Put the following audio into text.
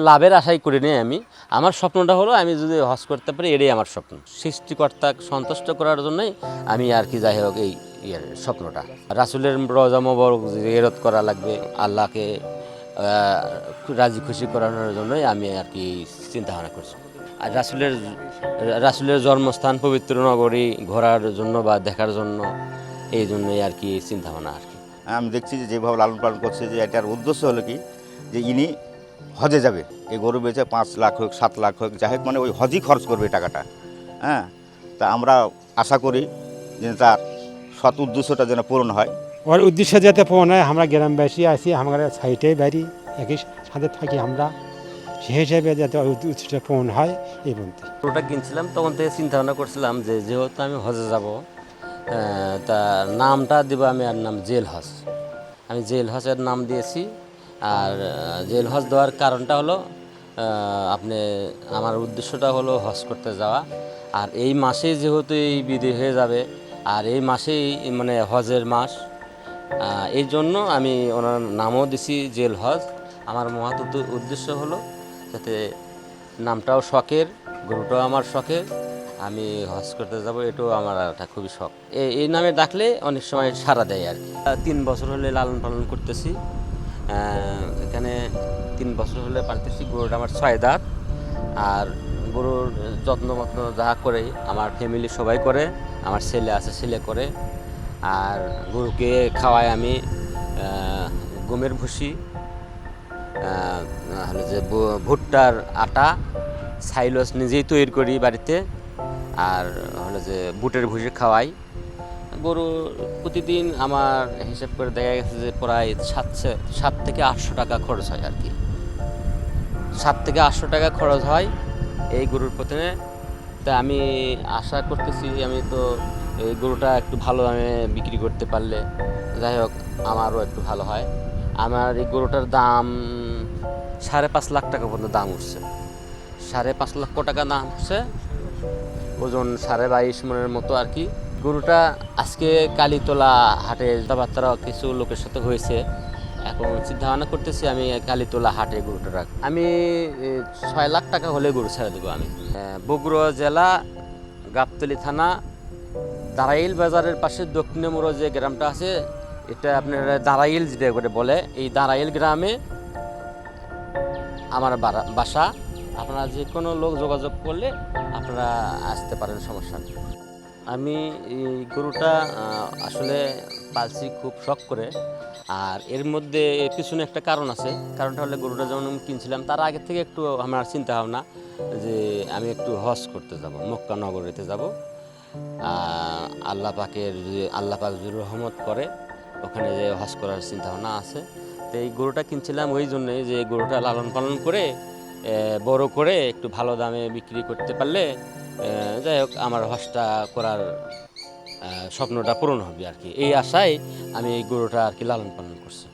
লাভের আশাই করি নি আমি। আমার স্বপ্নটা হলো আমি যদি হজ করতে পারি, এটাই আমার স্বপ্ন। সৃষ্টিকর্তা সন্তুষ্ট করার জন্যই আমি আর কি যাই হোক এই ইয়ের স্বপ্নটা। রাসুলের রজা মোবারক এরত করা লাগবে, আল্লাহকে রাজি খুশি করানোর জন্যই আমি আর কি চিন্তা ভাবনা করছি। আর রাসুলের রাসুলের জন্মস্থান পবিত্র নগরী ঘোরার জন্য বা দেখার জন্য, এই জন্যই আর কি চিন্তা ভাবনা আর কি। আমি দেখছি যে যেভাবে লালন পালন করছে যে এটার উদ্দেশ্য হলো কি? যে ইনি হজে যাবে। এই গরু বেচে পাঁচ লাখ হোক সাত লাখ হোক যাই হোক মানে ওই হজই খরচ করবে টাকাটা হ্যাঁ? তা আমরা আশা করি যে তার সৎ উদ্দেশ্যটা যেন পূরণ হয়। ওর উদ্দেশ্য যাতে পূরণ হয় আমরা গ্রামবাসী আছি আমরা সাইটে বাড়ি একই সাথে থাকি আমরা। সেই হিসাবে যাতে ওর উদ্দেশ্যটা পূরণ হয় এই বলতে। গরুটা কিনছিলাম তখন থেকে চিন্তা ভাবনা করছিলাম যে যেহেতু আমি হজে যাব তা নামটা দেবো আমি আর নাম জেল হজ আমি জেল হজের নাম দিয়েছি আর জেল হজ দেওয়ার কারণটা হলো আপনি, আমার উদ্দেশ্যটা হলো হজ করতে যাওয়া। আর এই মাসেই যেহেতু এই বিধি হয়ে যাবে, আর এই মাসেই মানে হজের মাস এই জন্য আমি ওনার নামও দিছি জেল হজ। আমার উদ্দ- উদ্দেশ্য হলো যাতে নামটাও শখের, গরুটাও আমার শখের, আমি হজ করতে যাব, এটাও আমার একটা খুবই শখ। এই নামে ডাকলে অনেক সময় সাড়া দেয় আর কি। তিন বছর হলে লালন পালন করতেছি। এখানে তিন বছর হলে পালতেছি গরুটা আমার ছয় দাঁত। আর গরুর যত্ন মত্ন যা করে, আমার ফ্যামিলি সবাই করে, আমার ছেলে আছে, ছেলে করে। আর গরুকে খাওয়াই আমি গমের ভুসি হলো যে ভুট্টার আটা, সাইলস নিজেই তৈরি করি বাড়িতে। আর হলো যে বুটের ভুসি খাওয়াই। গরু প্রতিদিন আমার হিসাব করে দেখা গেছে যে প্রায় সাতশো, সাত থেকে আটশো টাকা খরচ হয় আর কি। সাত থেকে আটশো টাকা খরচ হয় এই গরুর প্রথমে। তা আমি আশা করতেছি আমি তো এই গরুটা একটু ভালো দামে বিক্রি করতে পারলে যাই হোক আমারও একটু ভালো হয়। আমার এই গরুটার দাম সাড়ে পাঁচ লাখ টাকা পর্যন্ত দাম উঠছে। সাড়ে পাঁচ লক্ষ টাকা দাম উঠছে, ওজন সাড়ে বাইশ মনের মতো আর কি। গরুটা আজকে কালীতলা হাটে কথাবার্তা কিছু লোকের সাথে হয়েছে। এখন ভাবনা করতেছি আমি কালীতলা হাটে গরুটা রাখ। আমি ছয় লাখ টাকা হলে গরু ছেড়ে দেবো আমি। বগুড়া জেলা, গাবতলি থানা দাঁড়াইল বাজারের পাশে দক্ষিণে মোড় যে গ্রামটা আছে, এটা আপনার দাঁড়াইল যেটা করে বলে, এই দাঁড়াইল গ্রামে আমার বাসা। আপনারা যে কোনো লোক যোগাযোগ করলে আপনারা আসতে পারেন, সমস্যা নেই। আমি এই গরুটা আসলে পালছি খুব শখ করে। আর এর মধ্যে পিছনে একটা কারণ আছে। কারণটা হলে গরুটা যেমন আমি কিনছিলাম, তার আগে থেকে একটু আমার চিন্তা ভাবনা যে আমি একটু হজ করতে যাব, মক্কা নগরীতে যাব। আল্লাহ পাকের আল্লাহ পাক রহমত করে, ওখানে যে হজ করার চিন্তা ভাবনা আছে। তো এই গরুটা কিনছিলাম ওই জন্যই যে গরুটা লালন পালন করে বড় করে একটু ভালো দামে বিক্রি করতে পারলে যাই হোক, আমার হসটা করার স্বপ্নটা পূরণ হবে আর কি। এই আশায় আমি এই গরুটা আর কি লালন পালন করছি।